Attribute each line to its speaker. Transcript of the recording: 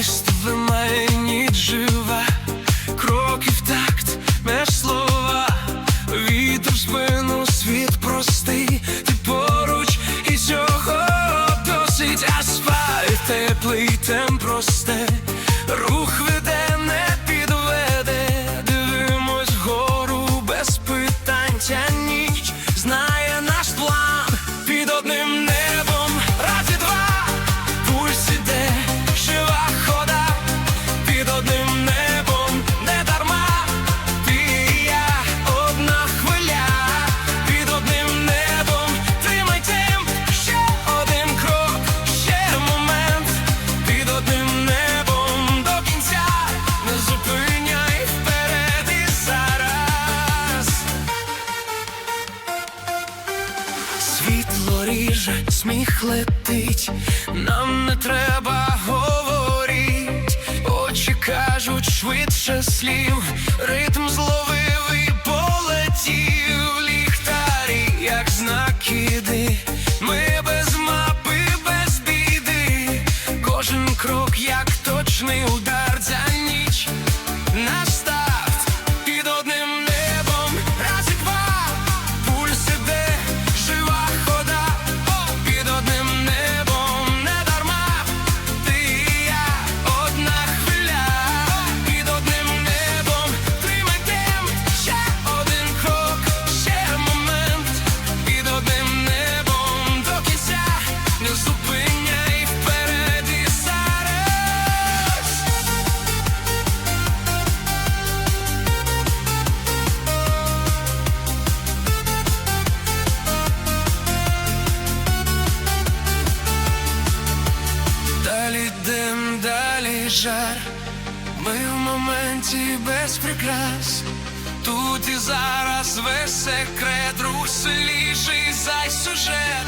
Speaker 1: Christ. Сміх летить, нам не треба говорить, очі кажуть швидше слів, ритм зловив і полетів. Ліхтарі, як знакіди. Ми без мапи, без біди, кожен крок, як точний удар жар, ми в моменті без прикрас. Тут і зараз весь секрет, рух сильніший за сюжет.